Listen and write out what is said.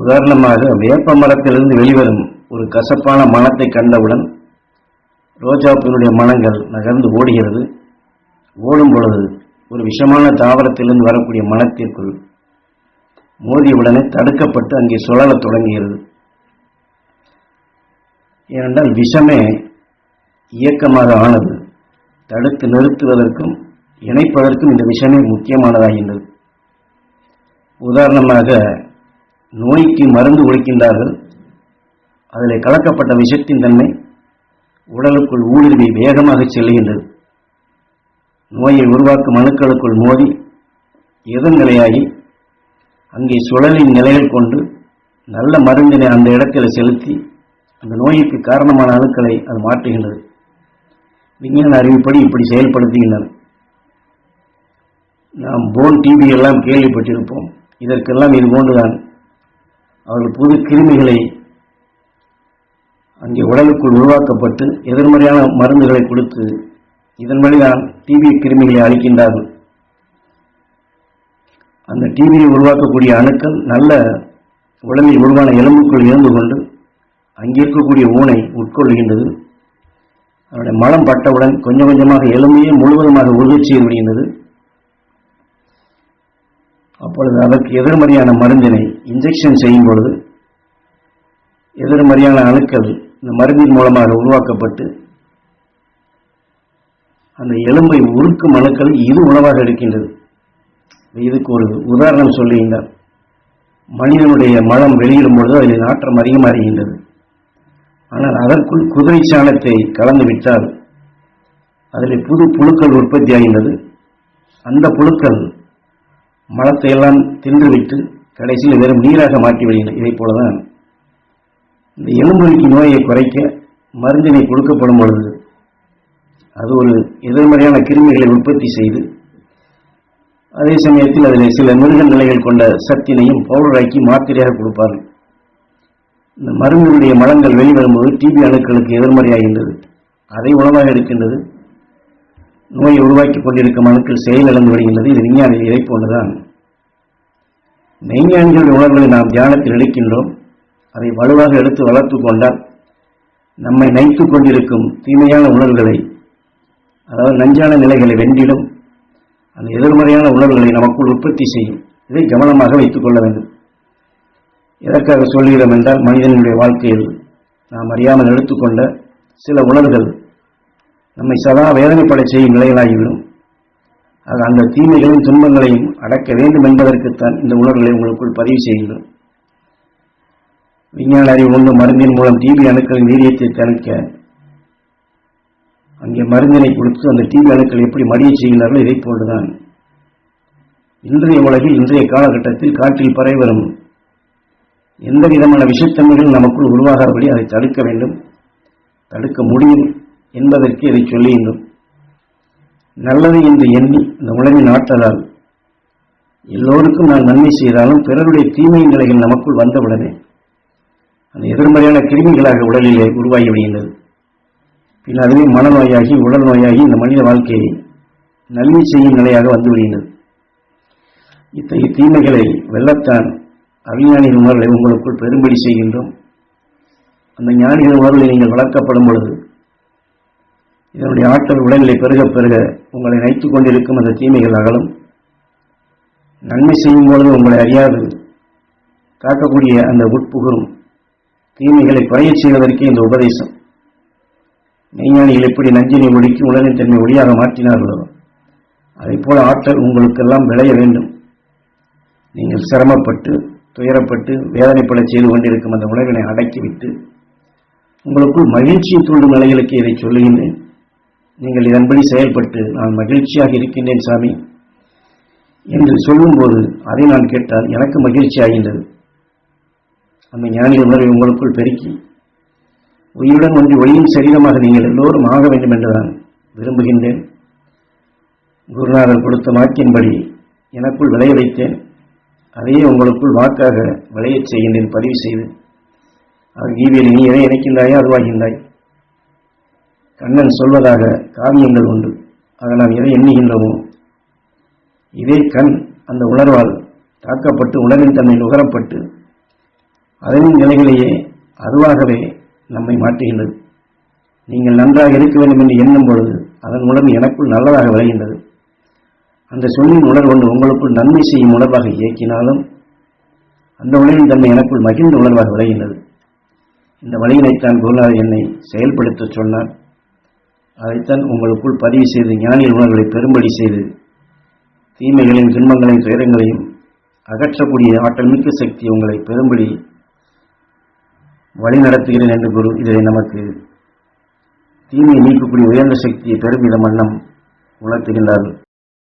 உதாரணமாக வேப்ப மரத்திலிருந்து வெளிவரும் ஒரு கசப்பான மனத்தை கண்டவுடன் ரோஜாப்பினுடைய மனங்கள் நகர்ந்து ஓடுகிறது. ஓடும் பொழுது ஒரு விஷமான தாவரத்திலிருந்து வரக்கூடிய மனத்திற்குள் மோதியவுடனே தடுக்கப்பட்டு அங்கே சுழலத் தொடங்குகிறது. ஏனென்றால் விஷமே இயக்கமாக ஆனது தடுத்து நிறுத்துவதற்கும் இணைப்பதற்கும் இந்த விஷயமே முக்கியமானதாகின்றது. உதாரணமாக நோய்க்கு மருந்து ஒழிக்கின்றார்கள். அதில் கலக்கப்பட்ட விஷத்தின் தன்மை உடலுக்குள் ஊடுருவி வேகமாக செல்லுகின்றது. நோயை உருவாக்கும் அணுக்களுக்குள் மோதி எதிர்நிலையாகி அங்கே சுழலின் நிலைகள் கொண்டு நல்ல மருந்தினை அந்த இடத்தில் செலுத்தி அந்த நோய்க்கு காரணமான அணுக்களை அது மாற்றுகின்றது. விஞ்ஞான அறிவுப்படி இப்படி செயல்படுத்துகின்றன. நாம் போன் டிவி எல்லாம் கேள்விப்பட்டிருப்போம். இதற்கெல்லாம் இது போன்றுதான். அவர்கள் புது கிருமிகளை அங்கே உடலுக்குள் உருவாக்கப்பட்டு எதிர்மறையான மருந்துகளை கொடுத்து இதன் வழிதான் டிபி கிருமிகளை அளிக்கின்றார்கள். அந்த டிபியை உருவாக்கக்கூடிய அணுக்கள் நல்ல உடலில் உருவான எலும்புக்குள் இருந்து கொண்டு அங்கே இருக்கக்கூடிய ஊனை உட்கொள்கின்றது. அதனுடைய மலம் பட்டவுடன் கொஞ்சம் கொஞ்சமாக எலும்பையே முழுவதுமாக உருகச் செய்ய முடிகின்றது. அப்பொழுது அதற்கு எதிர்மறையான மருந்தினை இன்ஜெக்ஷன் செய்யும் பொழுது எதிர்மறையான அணுக்கள் இந்த மருந்தின் மூலமாக உருவாக்கப்பட்டு அந்த எலும்பை உருக்கும் அணுக்கள் இது உணவாக எடுக்கின்றது. இதுக்கு ஒரு உதாரணம் சொல்லுகின்றார் மனிதனுடைய மலம் வெளியிடும் பொழுது அதில் நாற்றம் அதிகமாக இருக்கின்றது. ஆனால் அதற்குள் குதிரை சாணத்தை கலந்து விட்டால் அதில் புது புழுக்கள் உற்பத்தி ஆகின்றது. அந்த புழுக்கள் மலத்தை எல்லாம் தின்றுவிட்டு கடைசியில் வெறும் நீராக மாற்றி விடுகின்றன இதை போலதான் இந்த எலும்புரிக்கு நோயை குறைக்க மருந்தினை கொடுக்கப்படும் பொழுது அது ஒரு எதிர்மறையான கிருமிகளை உற்பத்தி செய்து அதே சமயத்தில் அதில் சில மிருக நிலைகள் கொண்ட சத்தினையும் பவுடராக்கி மாத்திரையாக கொடுப்பார்கள். இந்த மருந்துடைய மலங்கள் வெளிவரும்போது டிபி அணுக்களுக்கு எதிர்மறையாகின்றது. அதை உணவாக எடுக்கின்றது. நோயை உருவாக்கி கொண்டிருக்கும் அணுக்கள் செயலிழந்து வருகின்றது. இது விஞ்ஞானி இதை போன்றுதான். மெய்ஞானிகளுடைய உணர்வுகளை நாம் தியானத்தில் எடுக்கின்றோம். அதை வலுவாக எடுத்து வளர்த்து கொண்டால் நம்மை நைத்துக் கொண்டிருக்கும் தீமையான உணர்வுகளை அதாவது நஞ்சான நிலைகளை வென்றிடும். அந்த எதிர்மறையான உணர்வுகளை நமக்குள் உற்பத்தி செய்யும். இதை கவனமாக வைத்துக் கொள்ள வேண்டும். எதற்காக சொல்கிறோம் என்றால் மனிதனுடைய வாழ்க்கையில் நாம் அறியாமல் எடுத்துக்கொண்ட சில உணர்வுகள் நம்மை சதா வேதனைப்பட செய்யும் நிலைகளாகிவிடும். ஆக அந்த தீமைகளையும் துன்பங்களையும் அடக்க வேண்டும் என்பதற்குத்தான் இந்த உணர்வுகளை உங்களுக்குள் பதிவு செய்கிறோம் விஞ்ஞான அறிவு ஒன்று மருந்தின் மூலம் டிபி அணுக்களின் வீரியத்தை தணிக்க அங்கே மருந்தினை கொடுத்து அந்த டிபி அணுக்கள் எப்படி மடிய செய்கிறார்கள் இதை போன்றுதான். இன்றைய உலகில் இன்றைய காலகட்டத்தில் காற்றில் பரவி வரும் எந்த விதமான விஷத்தன்மைகள் நமக்குள் உருவாகாதபடி அதை தடுக்க வேண்டும். தடுக்க முடியும். என்பதற்கு இதை சொல்லுகின்றோம் நல்லது என்று எண்ணி இந்த உலகின் நாட்டலால் எல்லோருக்கும் நான் நன்மை செய்தாலும் பிறருடைய தீமை நிலைகள் நமக்குள் வந்தவுடனே அந்த எதிர்மறையான கிருமிகளாக உடலிலே உருவாகி விடுகின்றது. பின் அதுவே மனநோயாகி உடல் நோயாகி இந்த மனித வாழ்க்கையை நன்மை செய்யும் நிலையாக வந்து விடுகின்றது. இத்தகைய தீமைகளை வெல்லத்தான் அவிஞானிகள் உணர்வுகளை உங்களுக்குள் பெரும்படி செய்கின்றோம். அந்த ஞானிகள் உணர்வுகளை நீங்கள் வளர்க்கப்படும் பொழுது இதனுடைய ஆற்றல் உடல்நிலை பெருக பெருக உங்களை நைத்துக் கொண்டிருக்கும் அந்த தீமைகள் அகலும். நன்மை செய்யும் பொழுது உங்களை அறியாது. காக்கக்கூடிய அந்த உட்புகரும் தீமைகளை குறைய செய்வதற்கே இந்த உபதேசம். மெய்ஞானிகள் எப்படி நஞ்சினை ஒடுக்கி உடலின் தன்மை ஒளியாக மாற்றினார்களோ அதைப் போல ஆற்றல் உங்களுக்கெல்லாம் விளைய வேண்டும். நீங்கள் சிரமப்பட்டு துயரப்பட்டு வேதனைப்பட செய்து கொண்டிருக்கும் அந்த உணர்வினை அடக்கிவிட்டு உங்களுக்குள் மகிழ்ச்சியை தூண்டும் நிலைகளுக்கு இதை சொல்லுகின்றேன். நீங்கள் இதன்படி செயல்பட்டு நான் மகிழ்ச்சியாக இருக்கின்றேன் சாமி என்று சொல்லும்போது அதை நான் கேட்டால் எனக்கு மகிழ்ச்சி ஆகின்றது. அந்த ஞானி உணர்வை உங்களுக்குள் பெருக்கி உயிருடன் ஒன்றி ஒளியின் சரீரமாக நீங்கள் எல்லோரும் ஆக வேண்டும் என்று நான் விரும்புகின்றேன். குருநாதர் கொடுத்த வாக்கின்படி எனக்குள் விளைய வைத்தேன். அதையே உங்களுக்குள் வாக்காக விளையச் செய்கின்றேன் பதிவு செய்து. அவர் கீவியில் நீ எதை இணைக்கின்றாயோ அதுவாகின்றாய். கண்ணன் சொல்வதாக காவியங்கள் உண்டு. அதை நாம் எதை எண்ணுகின்றோமோ இதே கண் அந்த உணர்வால் தாக்கப்பட்டு உணவின் தன்மை நுகரப்பட்டு அதனின் நிலைகளையே அதுவாகவே நம்மை மாற்றுகின்றது. நீங்கள் நன்றாக இருக்க வேண்டும் என்று எண்ணும் பொழுது அதன் மூலம் எனக்குள் நல்லதாக விளைகின்றது. அந்த சொல்லின் உணர்வு ஒன்று உங்களுக்குள் நன்மை செய்யும் உணர்வாக இயக்கினாலும் அந்த உணர்வின் தன்மை எனக்குள் மகிழ்ந்த உணர்வாக விளைகின்றது. இந்த வழியினைத்தான் குருநாதர் என்னை செயல்படுத்த சொன்னார். அதைத்தான் உங்களுக்குள் பதிவு செய்து ஞானிய உணர்வுகளை பெரும்படி செய்து தீமைகளையும் துன்பங்களையும் துயரங்களையும் அகற்றக்கூடிய ஆற்றல் மிக்க சக்தி உங்களை பெரும்படி வழி நடத்துகிறேன் என்று குரு இதை நமக்கு தீமையை நீக்கக்கூடிய உயர்ந்த சக்தியை பெருமித வண்ணம் உணர்த்துகின்றார்கள்.